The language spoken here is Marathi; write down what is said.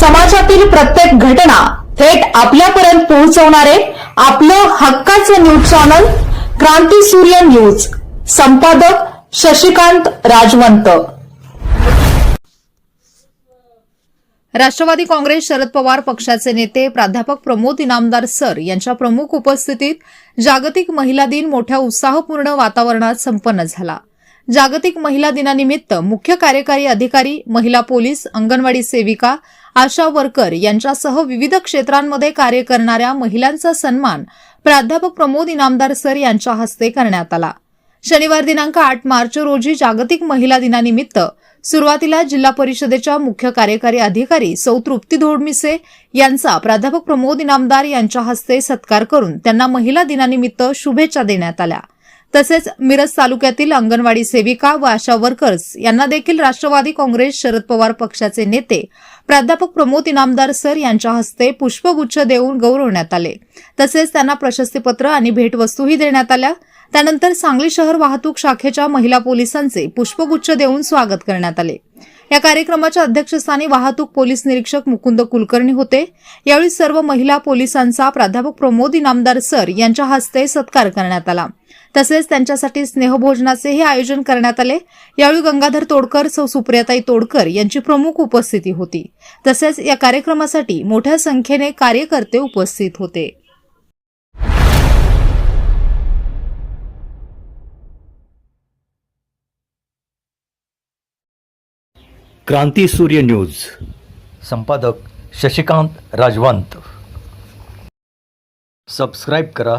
समाजातील प्रत्येक घटना थेट आपल्यापर्यंत पोहोचवणारे आपलं हक्काचं न्यूज चॅनल क्रांती सूर्य न्यूज. संपादक शशिकांत राजवंत. राष्ट्रवादी काँग्रेस शरद पवार पक्षाचे नेते प्राध्यापक प्रमोद इनामदार सर यांच्या प्रमुख उपस्थितीत जागतिक महिला दिन मोठ्या उत्साहपूर्ण वातावरणात संपन्न झाला. जागतिक महिला दिनानिमित्त मुख्य कार्यकारी अधिकारी महिला पोलीस अंगणवाडी सेविका आशा वर्कर यांच्यासह विविध क्षेत्रांमध्ये कार्य करणाऱ्या महिलांचा सन्मान प्राध्यापक प्रमोद इनामदार सर यांच्या हस्ते करण्यात आला. शनिवार दिनांक आठ मार्च रोजी जागतिक महिला दिनानिमित्त सुरुवातीला जिल्हा परिषदेच्या मुख्य कार्यकारी अधिकारी सौ तृप्ती धोडमिसे यांचा प्राध्यापक प्रमोद इनामदार यांच्या हस्ते सत्कार करून त्यांना महिला दिनानिमित्त शुभेच्छा देण्यात आल्या. तसेच मिरज तालुक्यातील अंगणवाडी सेविका व आशा वर्कर्स यांना देखील राष्ट्रवादी काँग्रेस शरद पवार पक्षाचे नेते प्राध्यापक प्रमोद इनामदार सर यांच्या हस्ते पुष्पगुच्छ देऊन गौरवण्यात आले. तसेच त्यांना प्रशस्तीपत्र आणि भेटवस्तूही देण्यात आल्या. त्यानंतर सांगली शहर वाहतूक शाखेच्या महिला पोलिसांचे पुष्पगुच्छ देऊन स्वागत करण्यात आले. या कार्यक्रमाच्या अध्यक्षस्थानी वाहतूक पोलीस निरीक्षक मुकुंद कुलकर्णी होते. यावेळी सर्व महिला पोलिसांचा प्राध्यापक प्रमोद इनामदार सर यांच्या हस्ते सत्कार करण्यात आला. तसेच त्यांच्यासाठी स्नेहभोजनाचेही आयोजन करण्यात आले. यावेळी गंगाधर तोडकर सौ सुप्रियाताई तोडकर यांची प्रमुख उपस्थिती होती. तसेच या कार्यक्रमासाठी मोठ्या संख्येने कार्यकर्ते उपस्थित होते. क्रांती सूर्य न्यूज. संपादक शशिकांत राजवंत. सबस्क्राईब करा.